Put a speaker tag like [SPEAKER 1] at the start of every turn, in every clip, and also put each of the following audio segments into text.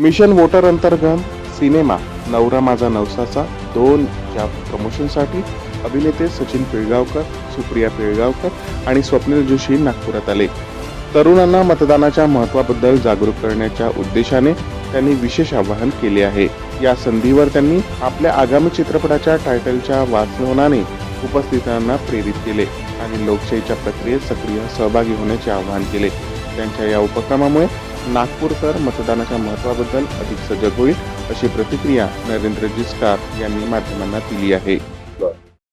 [SPEAKER 1] Mission voter अंतर्गत cinema नवरा माझा नवसाचा दोन या प्रमोशनसाठी अभिनेते सचिन पिळगावकर सुप्रिया पिळगावकर आणि स्वप्नील जोशी नागपुरात आले. तरुणांना मतदानाच्या महत्त्वाबद्दल जागरूक करण्याच्या उद्देशाने त्यांनी विशेष आवाहन केले आहे. या संधीवर त्यांनी आपल्या आगामी चित्रपटाच्या टायटलच्या वाचनाने उपस्थितांना प्रेरित केले आणि लोकशाहीच्या प्रक्रियेत सक्रिय सहभागी होण्याचे आवाहन केले. त्यांच्या या उपक्रमामुळे नागपूरकर मतदानाच्या महत्वाबद्दल अधिक सजग होईल अशी प्रतिक्रिया नरेंद्र जिचकार यांनी माध्यमांना दिली आहे.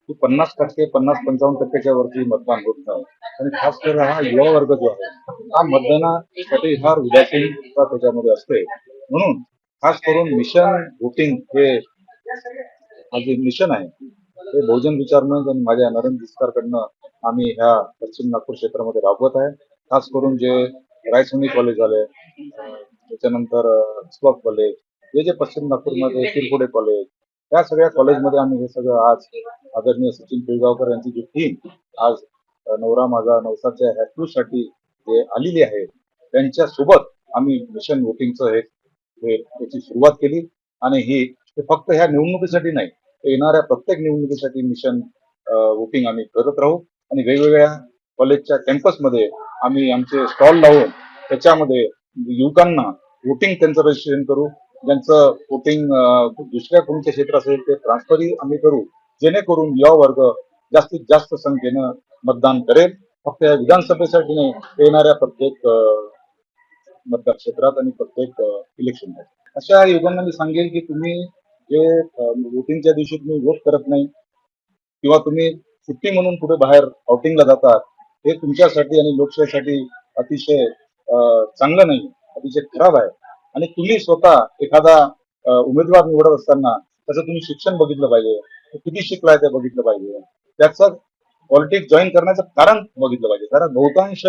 [SPEAKER 2] की पन्नास टक्के पन्नास पंचावन्न टक्क्याच्या वरती मतदान होत नाही. आणि खास करून हा युवा वर्ग जो आहे हा मतदानासाठी फार उदासीनता त्याच्यामध्ये असते? म्हणून खास करून मिशन वोटिंग हे हा जे मिशन आहे ते बहुजन विचार आणि माझ्या नरेंद्र जिस्कारकडनं आम्ही ह्या पश्चिम नागपूर क्षेत्रामध्ये राबवत आहे. खास करून जे रायसोनी कॉलेज झालं त्याच्यानंतर स्लॉप कॉलेज हे जे पश्चिम नागपूरमध्ये शिरपुडे कॉलेज त्या सगळ्या कॉलेजमध्ये आम्ही हे सगळं आज आदरणीय सचिन पिळगावकर यांची जी टीम आज नवरा माझा नवसाच्या ह्या साठी जे आलेली आहे त्यांच्यासोबत आम्ही मिशन वोटिंगचं हे त्याची याची सुरुवात केली. आणि ही हे फक्त ह्या निवडणुकीसाठी नाही येणाऱ्या प्रत्येक निवडणुकीसाठी मिशन वोटिंग आम्ही करत राहू. आणि वेगवेगळ्या कॉलेजच्या कॅम्पसमध्ये आम्ही आमचे स्टॉल लावून त्याच्यामध्ये युवकांना वोटिंग त्यांचं रजिस्ट्रेशन करू. ज्यांचं वोटिंग दुसऱ्या कोणत्या क्षेत्र असेल ते ट्रान्सफरही आम्ही करू. जेणेकरून युवा वर्ग जास्तीत जास्त संख्येनं मतदान करेल. फक्त या विधानसभेसाठी नाही येणाऱ्या प्रत्येक मतदार क्षेत्रात आणि प्रत्येक इलेक्शन अशा युवकांना मी सांगेन की तुम्ही जे वोटिंगच्या दिवशी तुम्ही वोट करत नाही किंवा तुम्ही सुट्टी म्हणून कुठे बाहेर आउटिंगला जातात हे तुमच्यासाठी आणि लोकशाहीसाठी अतिशय चांगलं नाही अतिशय खराब आहे. आणि तुम्ही स्वतः एखादा उमेदवार निवडत असताना त्याचं तुम्ही शिक्षण बघितलं पाहिजे. किती शिकलाय ते बघितलं पाहिजे. त्याचं पॉलिटिक्स जॉईन करण्याचं कारण बघितलं पाहिजे. कारण बहुतांश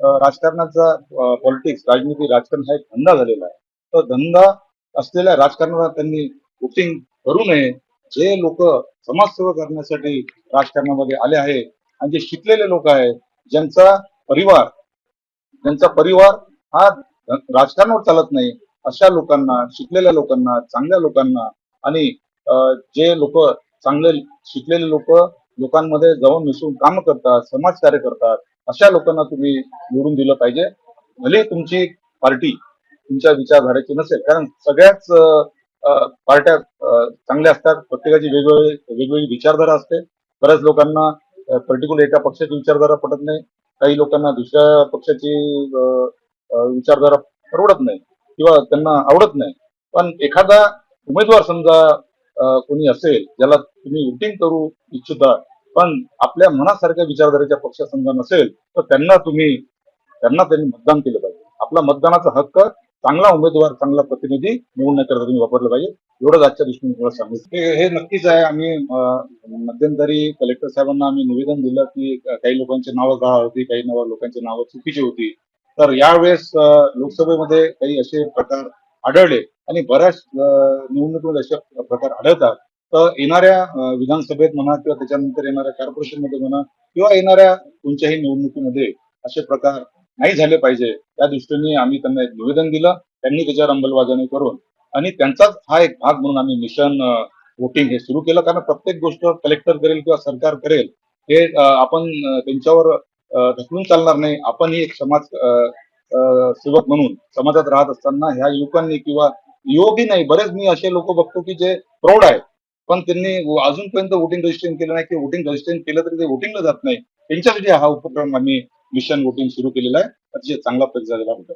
[SPEAKER 2] राजकारणाचा पॉलिटिक्स राजनीती राजकारण हा एक धंदा झालेला आहे. तर धंदा असलेल्या राजकारणाला त्यांनी वोटिंग करू नये. जे लोक समाजसेवा करण्यासाठी राजकारणामध्ये आले आहे आणि जे शिकलेले लोक आहेत ज्यांचा परिवार ज्यांचा परिवार हा राजकारणावर चालत नाही अशा लोकांना शिकलेल्या लोकांना चांगल्या लोकांना आणि जे लोक चांगले शिकलेले लोक लोकांमध्ये जाऊन मिसळून काम करतात समाजकार्य करतात अशा लोकांना तुम्ही निवडून दिलं पाहिजे. भले तुमची पार्टी तुमच्या विचारधारेची नसेल कारण सगळ्याच पार्ट्या चांगल्या असतात प्रत्येकाची वेगवेगळी वेगवेगळी विचारधारा असते. बऱ्याच लोकांना पर्टिक्युलर एका पक्षाची विचारधारा पटत नाही. काही लोकांना दुसऱ्या पक्षाची विचारधारा परवडत नाही किंवा त्यांना आवडत नाही. पण एखादा उमेदवार समजा कोणी असेल ज्याला तुम्ही वोटिंग करू इच्छिता पण आपल्या मनासारख्या विचारधारेच्या पक्ष समजा नसेल तर त्यांना तुम्ही त्यांना त्यांनी मतदान केलं पाहिजे. आपला मतदानाचा हक्क चांगला उमेदवार चांगला प्रतिनिधी निवडण्याकरता तुम्ही वापरलं पाहिजे. एवढंच आजच्या दृष्टीने तुम्हाला सांगितलं हे नक्कीच आहे. आम्ही मध्यंतरी कलेक्टर साहेबांना आम्ही निवेदन दिलं की काही लोकांची नावं गाळ होती काही नावं लोकांची नावं चुकीची होती. तर यावेळेस लोकसभेमध्ये काही असे प्रकार आढळले आणि बऱ्याच निवडणुकीमध्ये असे प्रकार आढळतात. तर येणाऱ्या विधानसभेत म्हणा किंवा त्याच्यानंतर येणाऱ्या कॉर्पोरेशनमध्ये म्हणा किंवा येणाऱ्या कोणत्याही निवडणुकीमध्ये असे प्रकार नाही झाले पाहिजे. त्या दृष्टीने आम्ही त्यांना एक निवेदन दिलं. त्यांनी त्याच्यावर अंमलबजावणी करून आणि त्यांचाच हा एक भाग म्हणून आम्ही मिशन वोटिंग हे सुरू केलं. कारण प्रत्येक गोष्ट कलेक्टर करेल किंवा सरकार करेल हे आपण त्यांच्यावर ढकलून चालणार नाही. आपण ही एक समाज सेवक म्हणून समाजात राहत असताना ह्या युवकांनी किंवा युवकही नाही बरेच मी असे लोक बघतो की जे प्रौढ आहेत पण त्यांनी अजूनपर्यंत वोटिंग रजिस्ट्रेशन केलं नाही. की वोटिंग रजिस्ट्रेशन केलं तरी ते वोटिंगला जात नाही. त्यांच्यासाठी हा उपक्रम आम्ही मिशन वोटिंग सुरू केलेलं आहे. अतिशय चांगला प्रतिसाद होता